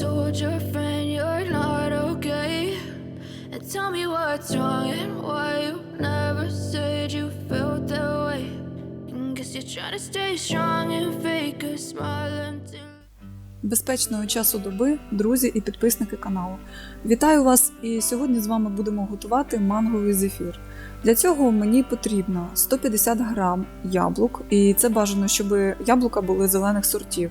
told your friend you're not okay? And tell me what's wrong and why you never said you felt that way. And guess you're trying to stay strong and fake a smile until. Безпечного часу доби, друзі і підписники каналу. Вітаю вас! І сьогодні з вами будемо готувати манговий зефір. Для цього мені потрібно 150 грам яблук, і це бажано, щоб яблука були зелених сортів,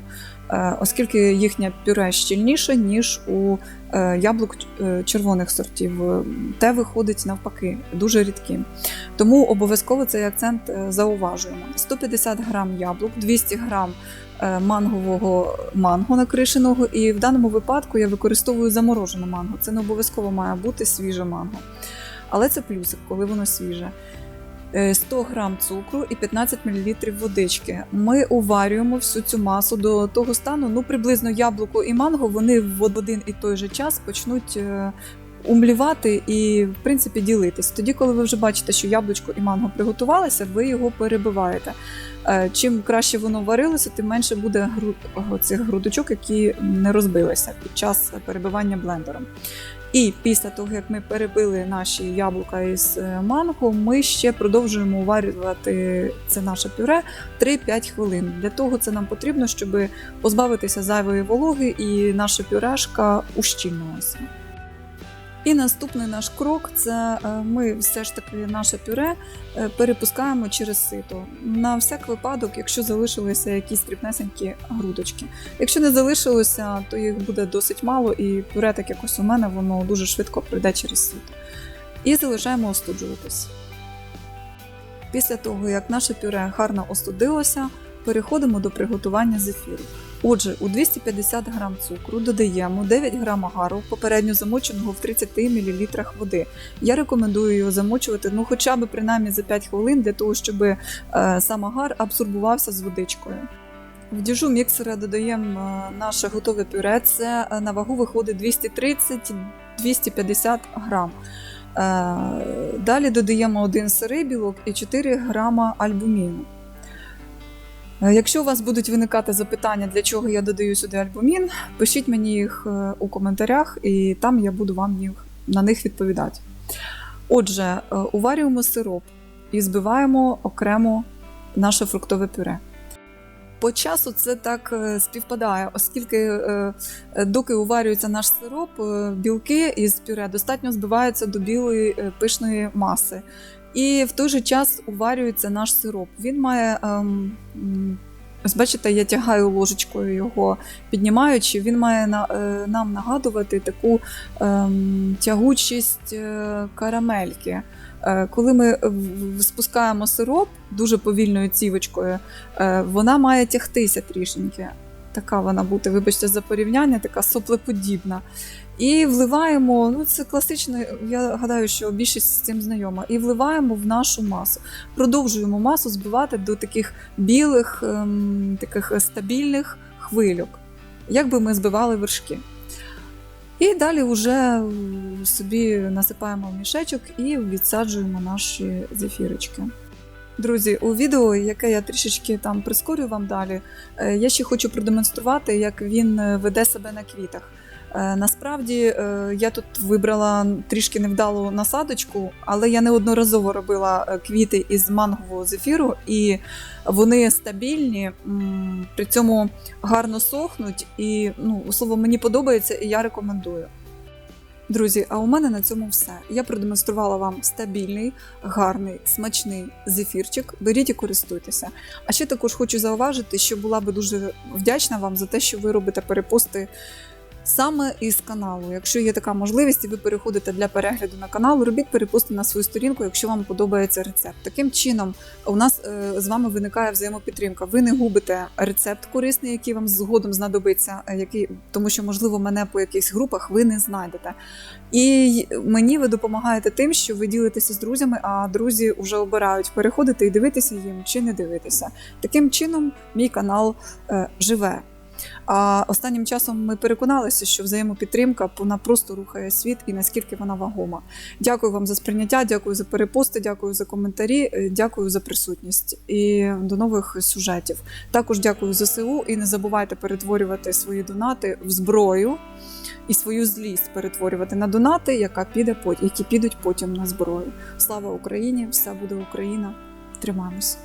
е, оскільки їхнє пюре щільніше, ніж у е, яблук е, червоних сортів. Те виходить навпаки, дуже рідким. Тому обов'язково цей акцент зауважуємо. 150 грам яблук, 200 грам мангового манго накришеного, і в даному випадку я використовую заморожене манго. Це не обов'язково має бути свіже манго. Але це плюсик, коли воно свіже. Е, 100 грам цукру і 15 мл водички. Ми уварюємо всю цю масу до того стану, ну приблизно яблуко і манго вони в один і той же час почнуть е, умлівати і, в принципі, ділитись. Тоді, коли ви вже бачите, що яблучко і манго приготувалися, ви його перебиваєте. Е, Чим краще воно варилося, тим менше буде гру- цих грудочок, які не розбилися під час перебивання блендером. І після того, як ми перебили наші яблука із е, манго, ми ще продовжуємо уварювати це наше пюре 3-5 хвилин. Для того це нам потрібно, щоб позбавитися зайвої вологи і наша пюрешка ущільнилася. І наступний наш крок це е, ми все ж таки наше пюре е, перепускаємо через сито. На всяк випадок, якщо залишилися якісь дрібнесенькі грудочки. Якщо не залишилося, то їх буде досить мало, і пюре, так якось у мене, воно дуже швидко прийде через сито. І залишаємо остуджуватись. Після того, як наше пюре гарно остудилося, переходимо до приготування зефіру. Отже, у 250 г цукру додаємо 9 г агару, попередньо замоченого в 30 мл води. Я рекомендую його замочувати ну, хоча б принаймні за 5 хвилин для того, щоб е, сам агар абсорбувався з водичкою. В діжу міксера додаємо е, наше готове пюре. Це е, на вагу виходить 230-250 грам. Далі додаємо один сирий білок і 4 грама альбуміну. Е, Якщо у вас будуть виникати запитання, для чого я додаю сюди альбумін, пишіть мені їх е, у коментарях, і там я буду вам їх, на них відповідати. Отже, е, уварюємо сироп і збиваємо окремо наше фруктове пюре. По часу це так співпадає, оскільки доки уварюється наш сироп, білки із пюре достатньо збиваються до білої пишної маси. І в той же час уварюється наш сироп. Він має. Ем, Ось бачите, я тягаю ложечкою його піднімаючи, він має на, е, нам нагадувати таку ем, тягучість е, карамельки. Е, коли ми спускаємо сироп дуже повільною цівочкою, е, вона має тягтися трішеньки. Така вона бути, вибачте, за порівняння, така соплеподібна. І вливаємо, ну це класично, я гадаю, що більшість з цим знайома. І вливаємо в нашу масу. Продовжуємо масу збивати до таких білих, ем, таких стабільних хвильок, як би ми збивали вершки. І далі вже собі насипаємо в мішечок і відсаджуємо наші зефірочки. Друзі, у відео, яке я трішечки там прискорю вам далі, е, я ще хочу продемонструвати, як він е, веде себе на квітах. Е, Насправді я тут вибрала трішки невдалу насадочку, але я неодноразово робила квіти із мангового зефіру, і вони стабільні, при цьому гарно сохнуть. І ну, слово мені подобається, і я рекомендую. Друзі, а у мене на цьому все. Я продемонструвала вам стабільний, гарний, смачний зефірчик. Беріть і користуйтеся. А ще також хочу зауважити, що була би дуже вдячна вам за те, що ви робите перепости саме із каналу. Якщо є така можливість, і ви переходите для перегляду на канал, робіть перепусти на свою сторінку, якщо вам подобається рецепт. Таким чином, у нас е, з вами виникає взаємопідтримка. Ви не губите рецепт корисний, який вам згодом знадобиться, е, який тому, що можливо мене по якихось групах ви не знайдете. І мені ви допомагаєте тим, що ви ділитеся з друзями, а друзі вже обирають переходити і дивитися їм чи не дивитися. Таким чином, мій канал е, живе. А останнім часом ми переконалися, що взаємопідтримка вона просто рухає світ і наскільки вона вагома. Дякую вам за сприйняття, дякую за перепости, дякую за коментарі, е, дякую за присутність і до нових сюжетів. Також дякую ЗСУ і не забувайте перетворювати свої донати в зброю і свою злість перетворювати на донати, яка піде пот- які підуть потім на зброю. Слава Україні! Все буде Україна! Тримаємось!